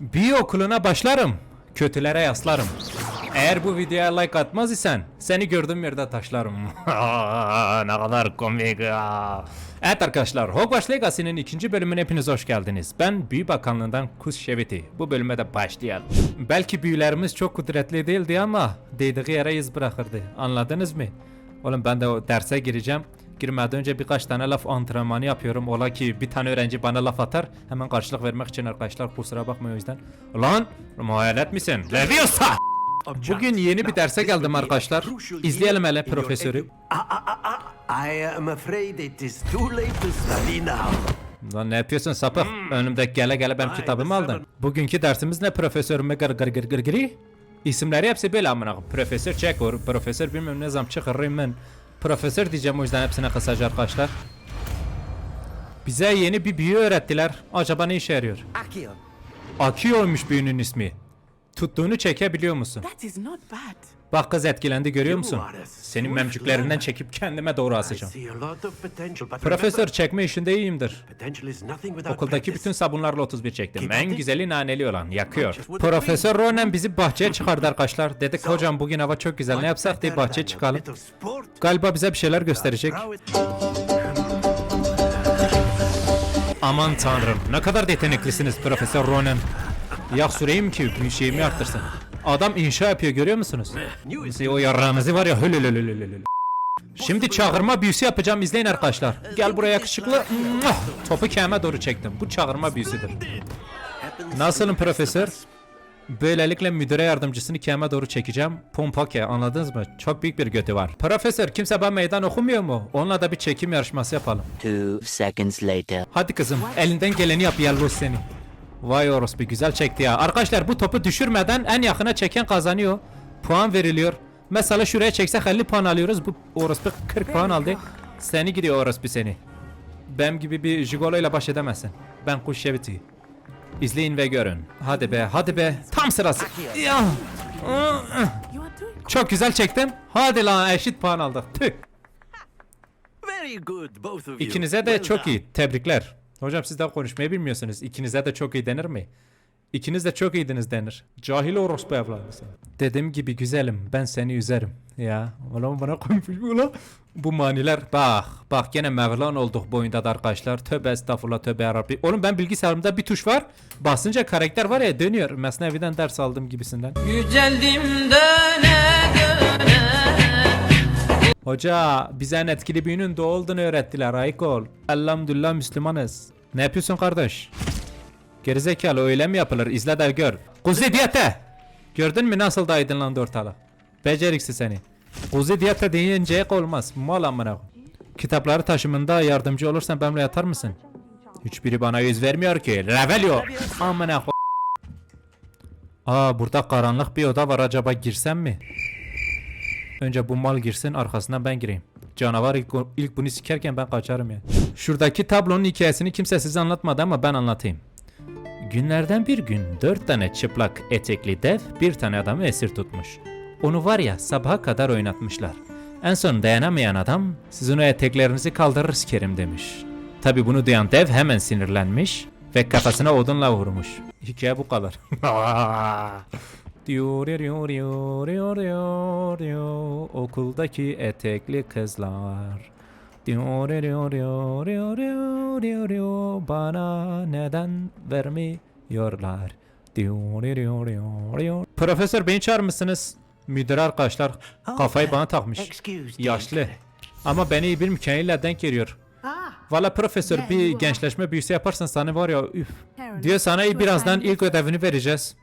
Bir okuluna başlarım. Kötülere yaslarım. Eğer bu videoya like atmaz isen seni gördüğüm yerde taşlarım. ne kadar komik ya. Evet arkadaşlar Hogwarts Legacy'nin ikinci bölümüne hepiniz hoş geldiniz. Ben Büyü Bakanlığı'ndan Kus Şeviti. Bu bölüme de başlayalım. Belki büyülerimiz çok kudretli değildi ama değdiği yere iz bırakırdı. Anladınız mı? Oğlum ben de o derse gireceğim. Girmeden önce birkaç tane laf antrenmanı yapıyorum. Ola ki bir tane öğrenci bana laf atar. Hemen karşılık vermek için arkadaşlar kusura bakmayın o yüzden. Lan muhayyet misin? Leviosa! Bugün yeni bir derse geldim arkadaşlar. İzleyelim hele profesörü. I am afraid it is too late to study now. Lan ne yapıyorsun sapık? Önümde gele gele benim kitabımı aldın. Bugünkü dersimiz ne profesör mü gır gır gır gır gır İsimleri hepsi böyle amına. Profesör Çekur, profesör bilmem ne zaman çıkarırım ben. Profesör diyeceğim o yüzden hepsine kısaca arkadaşlar. Bize yeni bir büyü öğrettiler. Acaba ne işe yarıyor? Akion. Akio'ymuş büyünün ismi. Tuttuğunu çekebiliyor musun? That is not bad. Bak kız etkilendi görüyor musun? Senin memcüklerinden çekip kendime doğru asacağım. Profesör çekme işinde iyiyimdir. Okuldaki bütün sabunlarla 31 çektim. En güzeli naneli olan yakıyor. Profesör Ronen bizi bahçeye çıkardı arkadaşlar. Dedik hocam bugün hava çok güzel ne yapsak diye bahçeye çıkalım. Galiba bize bir şeyler gösterecek. Aman tanrım ne kadar da yeteneklisiniz Profesör Ronen. Yak süreyim ki bir şeyimi arttırsın. Adam inşa yapıyor görüyor musunuz? O yarrağınızı var ya. Şimdi çağırma büyüsü yapacağım izleyin arkadaşlar. Gel buraya yakışıklı. Topu keme doğru çektim. Bu çağırma büyüsüdür. Nasılım profesör? Böylelikle müdüre yardımcısını keme doğru çekeceğim. Pompake anladınız mı? Çok büyük bir götü var. Profesör kimse ben meydan okumuyor mu? Onunla da bir çekim yarışması yapalım. Two seconds later. Hadi kızım elinden geleni yap yalnız seni. Vay orospu güzel çekti ya. Arkadaşlar bu topu düşürmeden en yakına çeken kazanıyor. Puan veriliyor. Mesela şuraya çeksek 50 puan alıyoruz. Bu orospu 40 puan aldı. Seni gidiyor orospu seni. Benim gibi bir jigoloyla baş edemezsin. Ben kuş şeviti. İzleyin ve görün. Hadi be hadi be. Tam sırası. Ya. Çok güzel çektim. Hadi lan eşit puan aldık. Tüh. Very good, both of you. İkinize de çok iyi. Tebrikler. Hocam siz daha konuşmayı bilmiyorsunuz. İkinize de çok iyi denir mi? İkiniz de çok iyiydiniz denir. Cahil orospu evladı sen. Dediğim gibi güzelim. Ben seni üzerim. Ya. Ulan bana koymuş ulan. Bu maniler bak. Bak gene mevlan olduk bu oyunda da arkadaşlar. Tövbe estağfurullah tövbe yarabbi. Oğlum ben bilgisayarımda bir tuş var. Basınca karakter var ya dönüyor. Mesnevi'den ders aldım gibisinden. Yüceldim döne döne Hoca bize en etkili büyünün de olduğunu öğrettiler Aykol. Elhamdülillah Müslümanız. Ne yapıyorsun kardeş? Gerizekalı öyle mi yapılır? İzle de gör. Kuzi diyete! Gördün mü nasıl da aydınlandı ortalık? Beceriksi seni. Kuzi diyete deyince olmaz. Mal amına. Kitapları taşımında yardımcı olursan benimle yatar mısın? Hiçbiri bana yüz vermiyor ki. Revelio. Amına Aa burada karanlık bir oda var acaba girsem mi? Önce bu mal girsin arkasından ben gireyim. Canavar ilk, ilk bunu sikerken ben kaçarım ya. Şuradaki tablonun hikayesini kimse size anlatmadı ama ben anlatayım. Günlerden bir gün dört tane çıplak etekli dev bir tane adamı esir tutmuş. Onu var ya sabaha kadar oynatmışlar. En son dayanamayan adam sizin o eteklerinizi kaldırır sikerim demiş. Tabi bunu duyan dev hemen sinirlenmiş ve kafasına odunla vurmuş. Hikaye bu kadar. Diyor diyor diyor diyor diyor diyor okuldaki etekli kızlar. Diyor diyor diyor diyor diyor diyor diyor bana neden vermiyorlar? Diyor diyor diyor diyor. Profesör beni çağırır mısınız? Müdür arkadaşlar kafayı bana takmış. Yaşlı. Ama beni bir mükemmelle denk geliyor. Valla profesör bir gençleşme büyüsü yaparsan sana var ya üf. Diyor sana birazdan ilk ödevini vereceğiz.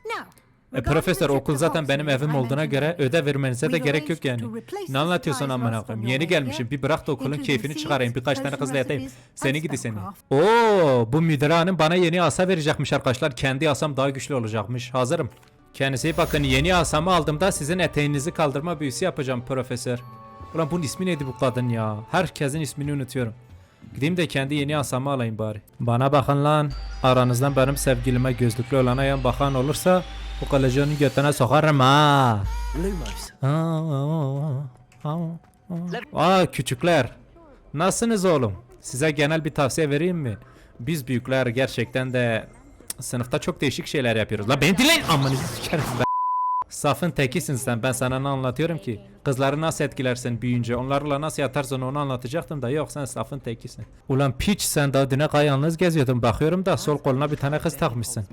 E, profesör okul zaten benim evim olduğuna göre ödev vermenize de gerek yok yani. Ne anlatıyorsun amına koyayım? Yeni gelmişim. Bir bırak da okulun keyfini çıkarayım. Birkaç tane kızla yatayım. Seni gidi seni. Oo, bu müdür hanım bana yeni asa verecekmiş arkadaşlar. Kendi asam daha güçlü olacakmış. Hazırım. Kendisi bakın yeni asamı aldığımda sizin eteğinizi kaldırma büyüsü yapacağım profesör. Ulan bunun ismi neydi bu kadın ya? Herkesin ismini unutuyorum. Gideyim de kendi yeni asamı alayım bari. Bana bakın lan. Aranızdan benim sevgilime gözlüklü olana yan bakan olursa bu kılıcının götüne sokarım ha. Aa küçükler. Nasılsınız oğlum? Size genel bir tavsiye vereyim mi? Biz büyükler gerçekten de Sınıfta çok değişik şeyler yapıyoruz. La beni dinleyin amınızı sikerim ben. Safın tekisin sen. Ben sana ne anlatıyorum ki? Kızları nasıl etkilersin büyüyünce? Onlarla nasıl yatarsın onu anlatacaktım da yok sen safın tekisin. Ulan piç sen daha düne yalnız geziyordun. Bakıyorum da sol koluna bir tane kız takmışsın.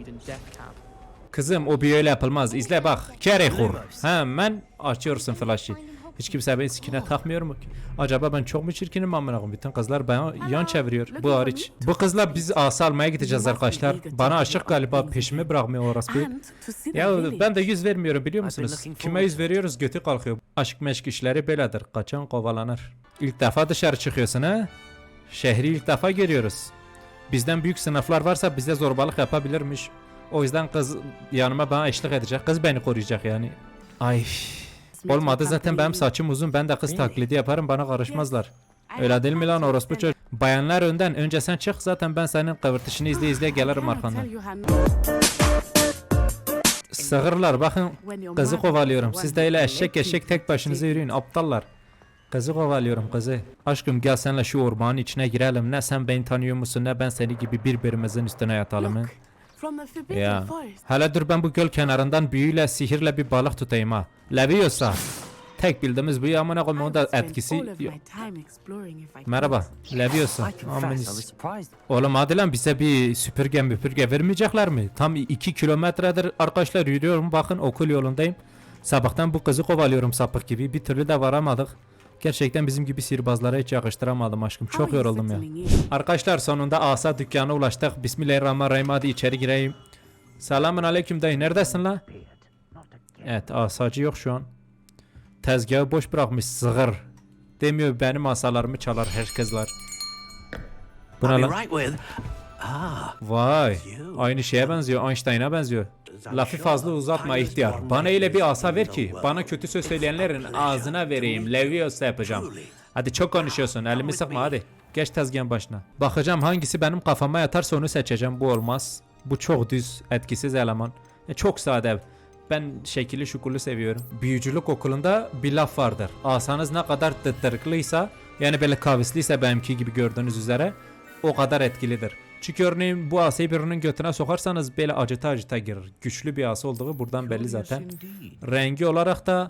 Kızım o bir öyle yapılmaz. İzle bak. Kerehur. Hemen açıyorsun flaşı. Hiç kimse beni sikine takmıyor mu ki? Acaba ben çok mu çirkinim amına koyayım? Bütün kızlar bana yan çeviriyor. Bu hariç. Bu kızla biz asa almaya gideceğiz arkadaşlar. Bana aşık galiba peşimi bırakmıyor orası. The Ya ben de yüz vermiyorum biliyor musunuz? Kime yüz veriyoruz götü kalkıyor. Aşk meşk işleri böyledir. Kaçan kovalanır. İlk defa dışarı çıkıyorsun ha? Şehri ilk defa görüyoruz. Bizden büyük sınıflar varsa bize zorbalık yapabilirmiş. O yüzden kız yanıma bana eşlik edecek. Kız beni koruyacak yani. Ay. Olmadı zaten benim saçım uzun. Ben de kız taklidi yaparım bana karışmazlar. Öyle değil mi lan orospu çocuk? Bayanlar önden. Önce sen çık zaten ben senin kıvırtışını izle izle gelirim arkandan. Sığırlar bakın kızı kovalıyorum. Siz de öyle eşek eşek tek başınıza yürüyün aptallar. Kızı kovalıyorum kızı. Aşkım gel senle şu ormanın içine girelim. Ne sen beni tanıyor musun ne ben seni gibi birbirimizin üstüne yatalım. he? From the forbidden Ya. forest. Hele dur ben bu göl kenarından büyüyle sihirle bir balık tutayım ha. Leviosa. Tek bildiğimiz bu amına koyayım onun da I spent etkisi yok. Merhaba. Leviosa. Aminiz. Oğlum hadi lan bize bir süpürge müpürge vermeyecekler mi? Tam 2 kilometredir arkadaşlar yürüyorum bakın okul yolundayım. Sabahtan bu kızı kovalıyorum sapık gibi bir türlü de varamadık. Gerçekten bizim gibi sihirbazlara hiç yakıştıramadım aşkım. Çok yoruldum ya. in? Arkadaşlar sonunda asa dükkana ulaştık. Bismillahirrahmanirrahim hadi içeri gireyim. Selamun aleyküm dayı neredesin lan? Evet asacı yok şu an. Tezgahı boş bırakmış sığır. Demiyor benim asalarımı çalar herkesler. Bu ne lan? Ah, Vay. Aynı şeye benziyor. Einstein'a benziyor. Lafı fazla uzatma ihtiyar. Bana öyle bir asa ver ki bana kötü söz söyleyenlerin ağzına vereyim. Leviosa yapacağım. Hadi çok konuşuyorsun. Elimi sıkma hadi. Geç tezgahın başına. Bakacağım hangisi benim kafama yatarsa onu seçeceğim. Bu olmaz. Bu çok düz, etkisiz eleman. E, çok sade. Ben şekilli şukulu seviyorum. Büyücülük okulunda bir laf vardır. Asanız ne kadar tıttırıklıysa yani böyle kavisliyse benimki gibi gördüğünüz üzere o kadar etkilidir. Çünkü örneğin bu asayı birinin götüne sokarsanız böyle acıta acıta girer. Güçlü bir asa olduğu buradan belli zaten. Rengi olarak da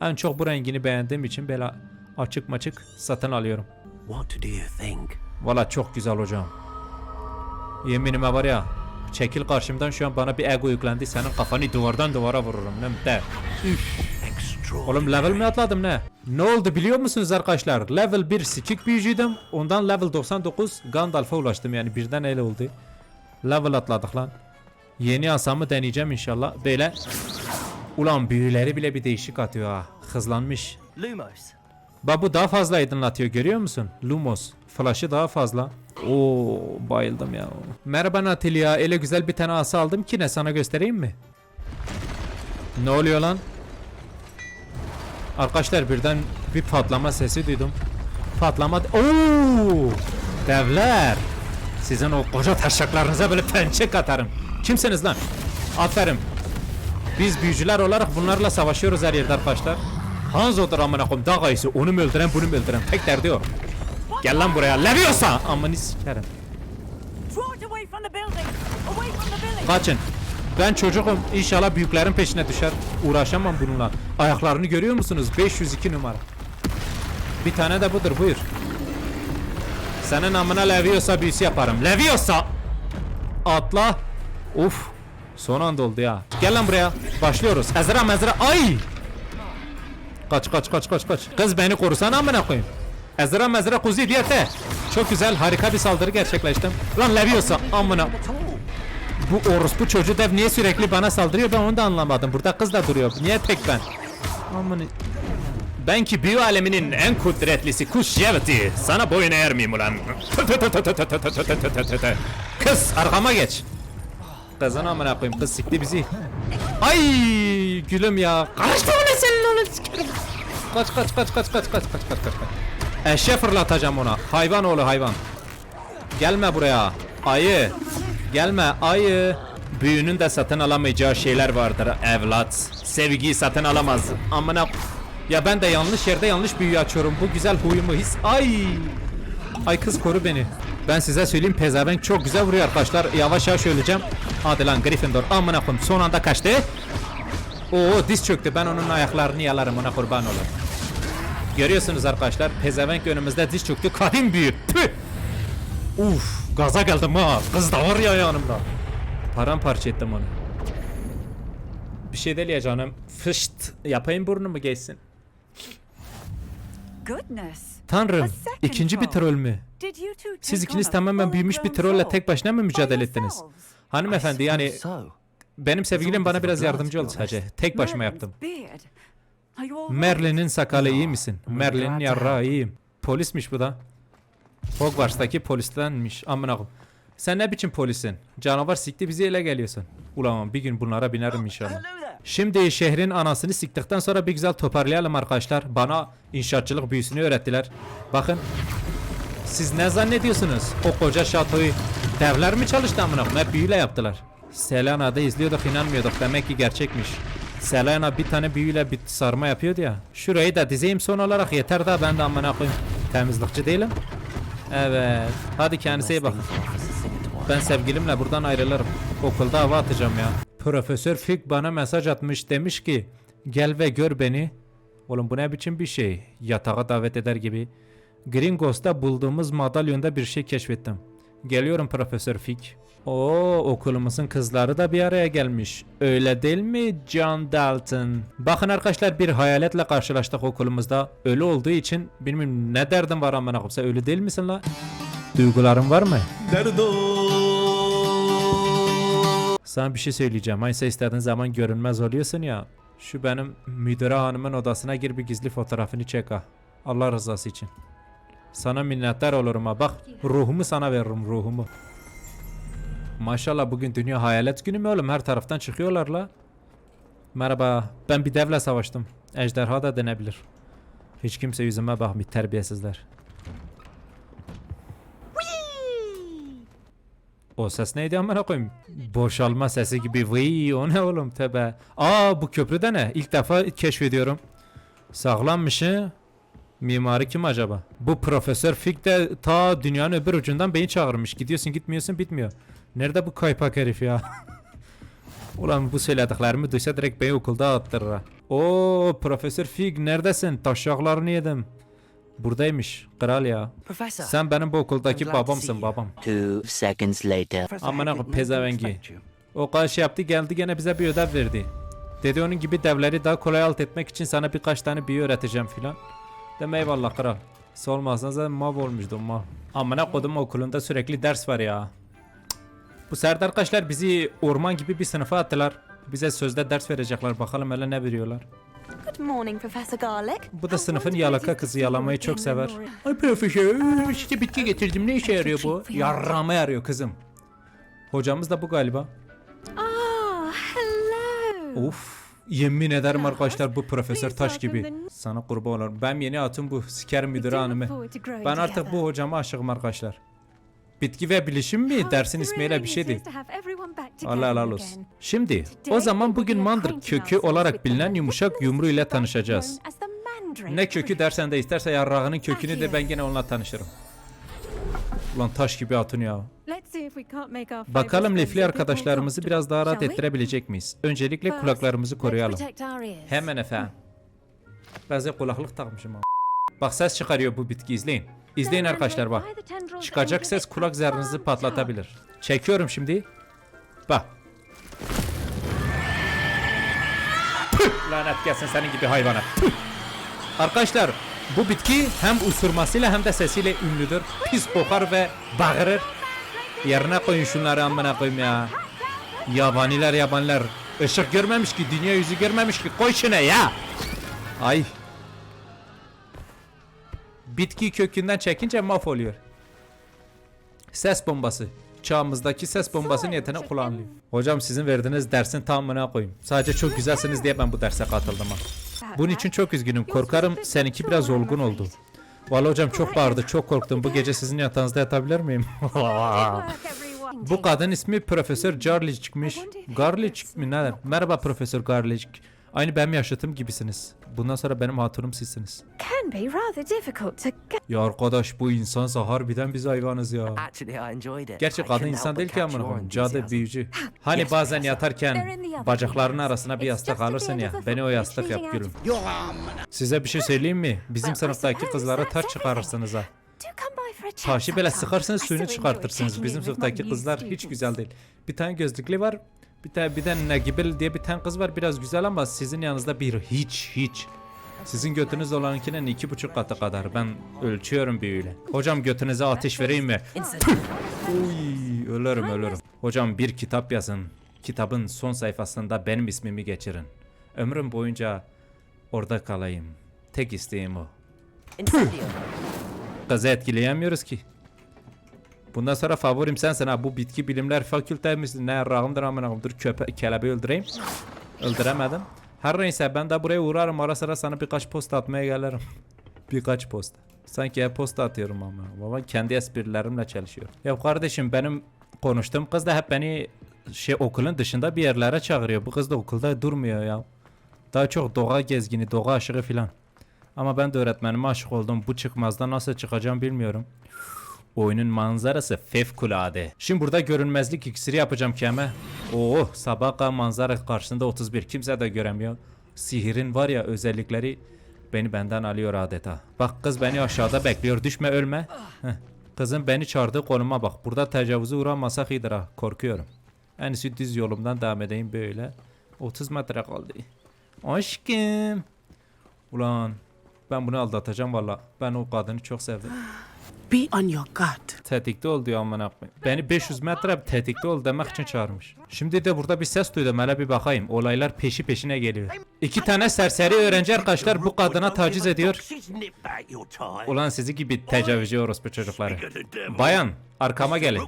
en çok bu rengini beğendiğim için böyle açık maçık satın alıyorum. what do you think? Valla çok güzel hocam. Yeminime var ya çekil karşımdan şu an bana bir ego yüklendi senin kafanı duvardan duvara vururum ne de. Oğlum level mi atladım ne? Ne oldu biliyor musunuz arkadaşlar? Level 1 sikik büyücüydüm. Ondan level 99 Gandalf'a ulaştım yani birden öyle oldu. Level atladık lan. Yeni asamı deneyeceğim inşallah. Böyle Ulan büyüleri bile bir değişik atıyor ha. Hızlanmış. Lumos. Bak bu daha fazla aydınlatıyor görüyor musun? Lumos. Flash'ı daha fazla. Oo bayıldım ya. Merhaba Natalia. Öyle güzel bir tane asa aldım ki ne sana göstereyim mi? Ne oluyor lan? Arkadaşlar birden bir patlama sesi duydum. Patlama... Oo! Devler! Sizin o koca taşaklarınıza böyle pençe katarım. Kimsiniz lan? Aferin. Biz büyücüler olarak bunlarla savaşıyoruz her yerde arkadaşlar. Hanzo'dur amına koyayım dağ ayısı onu mu öldüren bunu mu öldüren tek derdi o. Gel lan buraya Leviosa amını sikerim. Kaçın. Ben çocuğum inşallah büyüklerin peşine düşer. Uğraşamam bununla. Ayaklarını görüyor musunuz? 502 numara. Bir tane de budur buyur. Senin amına Leviosa büyüsü yaparım. Leviosa! Atla. Uf. Son anda oldu ya. Gel lan buraya. Başlıyoruz. Ezra mezra. Ay! Kaç kaç kaç kaç kaç. Kız beni korusana amına koyayım. Ezra mezra kuzi diyete. Çok güzel harika bir saldırı gerçekleştim. Lan Leviosa amına. Bu orospu çocuğu dev niye sürekli bana saldırıyor ben onu da anlamadım. Burada kız da duruyor. Niye tek ben? Amına. Ben ki büyü aleminin en kudretlisi kuş Yevti. Sana boyun eğer miyim ulan? Kız arkama geç. Kızın amına koyayım kız sikti bizi. Ay gülüm ya. Karıştı mı senin onu kaç kaç kaç kaç kaç kaç kaç kaç. kaç. Eşe fırlatacağım ona. Hayvan oğlu hayvan. Gelme buraya. Ayı. Gelme ayı. Büyünün de satın alamayacağı şeyler vardır evlat. Sevgiyi satın alamaz. Amına... Ya ben de yanlış yerde yanlış büyü açıyorum. Bu güzel huyumu his... Ay! Ay kız koru beni. Ben size söyleyeyim pezevenk çok güzel vuruyor arkadaşlar. Yavaş yavaş öleceğim. Hadi lan Gryffindor amına koyayım. Son anda kaçtı. Oo diz çöktü. Ben onun ayaklarını yalarım ona kurban olurum. Görüyorsunuz arkadaşlar. Pezevenk önümüzde diz çöktü. Kadim büyük. Tüh. Uf gaza geldim ha. Kız da var ya yanımda. Paramparça ettim onu. Bir şey değil ya canım. Fışt yapayım burnumu geçsin. Tanrım ikinci bir troll. mü? Siz ikiniz tamamen büyümüş bir trolle troll tek başına mı mücadele ettiniz? Hanımefendi yani benim sevgilim bana biraz yardımcı oldu sadece. Tek başıma yaptım. Merlin'in sakalı iyi misin? I'm Merlin'in yarrağı iyiyim. Polismiş bu da. Hogwarts'taki polistenmiş. Amına koyayım. Sen ne biçim polisin? Canavar sikti bizi ele geliyorsun. Ulan bir gün bunlara binerim inşallah. Şimdi şehrin anasını siktikten sonra bir güzel toparlayalım arkadaşlar. Bana inşaatçılık büyüsünü öğrettiler. Bakın. Siz ne zannediyorsunuz? O koca şatoyu devler mi çalıştı amına koyayım? Hep büyüyle yaptılar. Selena'da izliyorduk inanmıyorduk. Demek ki gerçekmiş. Selena bir tane büyüyle bir sarma yapıyordu ya. Şurayı da dizeyim son olarak yeter da ben de amına koyayım. Temizlikçi değilim. Evet. Hadi kendinize iyi bakın. Ben sevgilimle buradan ayrılırım. Okulda hava atacağım ya. Profesör Fig bana mesaj atmış demiş ki gel ve gör beni. Oğlum bu ne biçim bir şey? Yatağa davet eder gibi. Gringos'ta bulduğumuz madalyonda bir şey keşfettim. Geliyorum Profesör Fig. Oo okulumuzun kızları da bir araya gelmiş. Öyle değil mi John Dalton? Bakın arkadaşlar bir hayaletle karşılaştık okulumuzda. Ölü olduğu için bilmiyorum ne derdin var amına koyayım. Sen ölü değil misin la? Duyguların var mı? Sana bir şey söyleyeceğim. Sen istediğin zaman görünmez oluyorsun ya. Şu benim müdüre hanımın odasına gir bir gizli fotoğrafını çek ha. Allah rızası için. Sana minnettar olurum ha. Bak ruhumu sana veririm ruhumu. Maşallah bugün dünya hayalet günü mü oğlum? Her taraftan çıkıyorlar la. Merhaba. Ben bir devle savaştım. Ejderha da denebilir. Hiç kimse yüzüme bakmıyor terbiyesizler. O ses neydi amına koyayım? Boşalma sesi gibi. Vıy o ne oğlum tebe. Aa bu köprü de ne? İlk defa keşfediyorum. Sağlammış he. Mimarı kim acaba? Bu Profesör Fig de ta dünyanın öbür ucundan beni çağırmış. Gidiyorsun gitmiyorsun bitmiyor. Nerede bu kaypak herif ya? Ulan bu söylediklerimi duysa direkt beni okulda attırır. Oo Profesör Fig neredesin? Taşaklarını yedim. Buradaymış. Kral ya. Professor. Sen benim bu okuldaki babamsın babam. Two seconds later. Amına pezevengi. O kadar şey yaptı geldi gene bize bir ödev verdi. Dedi onun gibi devleri daha kolay alt etmek için sana birkaç tane büyü öğreteceğim filan. Deme eyvallah kral. Solmazsan zaten mav olmuştum mav. Amına kodum okulunda sürekli ders var ya. Bu sert arkadaşlar bizi orman gibi bir sınıfa attılar. Bize sözde ders verecekler bakalım hele ne veriyorlar. Good morning, Professor Garlic. Bu da sınıfın yalaka kızı yalamayı çok sever. Ay profesör işte bitki getirdim ne işe yarıyor bu? Yarrama yarıyor kızım. Hocamız da bu galiba. Ah, hello. Of yemin ederim arkadaşlar bu profesör taş gibi. Sana kurban olurum. Ben yeni atım bu siker müdürü hanımı. Ben artık bu hocama aşığım arkadaşlar. Bitki ve bilişim mi dersin ismiyle bir şeydi. Allah helal olsun. Şimdi o zaman bugün mandır kökü olarak bilinen yumuşak yumru ile tanışacağız. Ne kökü dersen de isterse yarrağının kökünü de ben gene onunla tanışırım. Ulan taş gibi ya. Bakalım lifli arkadaşlarımızı biraz daha rahat ettirebilecek miyiz? Öncelikle kulaklarımızı koruyalım. Hemen efendim. Size kulaklık takmışım ama. Bak ses çıkarıyor bu bitki izleyin. İzleyin arkadaşlar bak. Çıkacak ses kulak zarınızı patlatabilir. Çekiyorum şimdi. Bak. Lanet gelsin senin gibi hayvana. Arkadaşlar bu bitki hem usurmasıyla hem de sesiyle ünlüdür. Pis kokar ve bağırır. Yerine koyun şunları amına koyayım ya. Yabaniler yabaniler. Işık görmemiş ki, dünya yüzü görmemiş ki. Koy şuna ya. Ay. Bitki kökünden çekince mahvoluyor. Ses bombası. Çağımızdaki ses bombası niyetine kullanılıyor. Hocam sizin verdiğiniz dersin tamamına koyayım. Sadece çok güzelsiniz diye ben bu derse katıldım ha. Bunun için çok üzgünüm. Korkarım seninki biraz olgun oldu. Vallahi hocam çok bağırdı, çok korktum. Bu gece sizin yatağınızda yatabilir miyim? Bu kadın ismi Profesör Garlic çıkmış. Garlic mi ne? Merhaba Profesör Garlic. Aynı benim yaşıtım gibisiniz. Bundan sonra benim hatunum sizsiniz. Can be rather difficult to. Ya arkadaş bu insansa harbiden biz hayvanız ya. Actually, I enjoyed it. Gerçi I kadın couldn't insan help değil but ki catch amına your koyayım. Cadı enthusiasm. büyücü. Hani bazen yatarken bacaklarının arasına bir yastık alırsın ya. Beni o yastık yap gülüm. Size bir şey söyleyeyim mi? Bizim sınıftaki kızlara taş çıkarırsınız ha. Do come by for a chat Taşı böyle sıkarsınız suyunu çıkartırsınız. Bizim sınıftaki kızlar hiç güzel değil. Bir tane gözlüklü var. Bir tane bir tane Negibel diye bir tane kız var biraz güzel ama sizin yanınızda bir hiç hiç. Sizin götünüz olanınkinin iki buçuk katı kadar. Ben ölçüyorum büyüyle. Hocam götünüze ateş vereyim mi? Uy, ölürüm ölürüm. Hocam bir kitap yazın. Kitabın son sayfasında benim ismimi geçirin. Ömrüm boyunca orada kalayım. Tek isteğim o. Kızı etkileyemiyoruz ki. Bundan sonra favorim sensin ha. Bu bitki bilimler fakültemizin ne rağımdır amına koyayım. Dur köpe kelebeği öldüreyim. Öldüremedim. Her neyse ben de buraya uğrarım. Ara sıra sana birkaç post atmaya gelirim. birkaç post. Sanki hep posta atıyorum ama. Baba kendi esprilerimle çalışıyor. Ya kardeşim benim konuştuğum kız da hep beni şey okulun dışında bir yerlere çağırıyor. Bu kız da okulda durmuyor ya. Daha çok doğa gezgini, doğa aşığı filan. Ama ben de öğretmenime aşık oldum. Bu çıkmazda nasıl çıkacağım bilmiyorum. Oyunun manzarası fevkalade. Şimdi burada görünmezlik iksiri yapacağım keme. Oo sabah kadar manzara karşısında 31 kimse de göremiyor. Sihirin var ya özellikleri beni benden alıyor adeta. Bak kız beni aşağıda bekliyor düşme ölme. Heh. Kızın beni çağırdığı konuma bak. Burada tecavüze uğramasak iyidir ha. Korkuyorum. En iyisi düz yolumdan devam edeyim böyle. 30 metre kaldı. Aşkım. Ulan ben bunu aldatacağım valla. Ben o kadını çok sevdim. Be on your guard. Tetikte ol diyor amına koyayım. Beni 500 metre tetikte ol demek için çağırmış. Şimdi de burada bir ses duydum hele bir bakayım. Olaylar peşi peşine geliyor. İki tane serseri öğrenci arkadaşlar bu kadına taciz ediyor. Ulan sizi gibi tecavüzcü orospu çocukları. Bayan arkama gelin.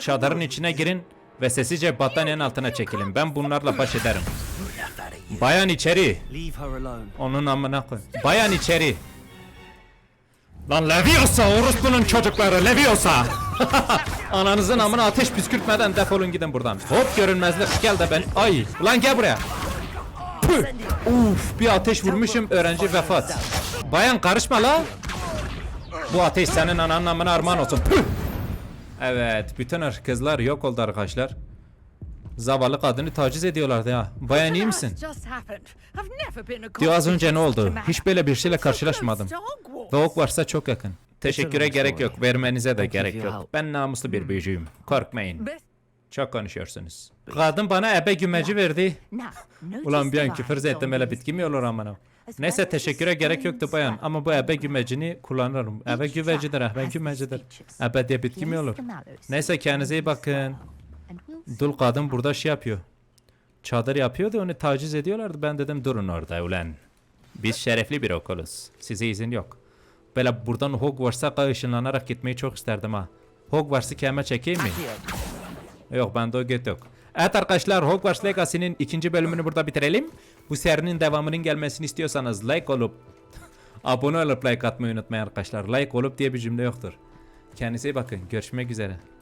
Çadırın içine girin ve sessizce battaniyenin altına çekilin. Ben bunlarla baş ederim. Bayan içeri. Onun amına koy. Bayan içeri. Lan Leviosa orospunun çocukları Leviosa. Ananızın amına ateş püskürtmeden defolun gidin buradan. Hop görünmezlik gel de ben. Ay ulan gel buraya. Uf bir ateş vurmuşum öğrenci vefat. Bayan karışma la. Bu ateş senin ananın amına armağan olsun. Püh. Evet bütün kızlar yok oldu arkadaşlar. Zavallı kadını taciz ediyorlardı ya. Bayan iyi misin? Diyor az önce ne oldu? Hiç böyle bir şeyle karşılaşmadım. ok varsa çok yakın. Teşekküre gerek yok. Vermenize de gerek yok. Ben namuslu bir büyücüyüm. Korkmayın. Çok konuşuyorsunuz. Kadın bana ebe gümeci verdi. Ulan bir an küfür ettim öyle bitki mi olur amına. Neyse teşekküre gerek yoktu bayan ama bu ebe gümecini kullanırım. Ebe gümecidir, ebe gümecidir. Ebe diye bitki mi olur? Neyse kendinize iyi bakın. Dul kadın burada şey yapıyor. Çadır yapıyordu onu taciz ediyorlardı. Ben dedim durun orada ulan. Biz şerefli bir okuluz. Size izin yok. Böyle buradan Hogwarts'a ışınlanarak gitmeyi çok isterdim ha. Hogwarts'ı keme çekeyim mi? Yok bende o göt yok. Evet arkadaşlar Hogwarts Legacy'nin ikinci bölümünü burada bitirelim. Bu serinin devamının gelmesini istiyorsanız like olup abone olup like atmayı unutmayın arkadaşlar. Like olup diye bir cümle yoktur. Kendinize iyi bakın. Görüşmek üzere.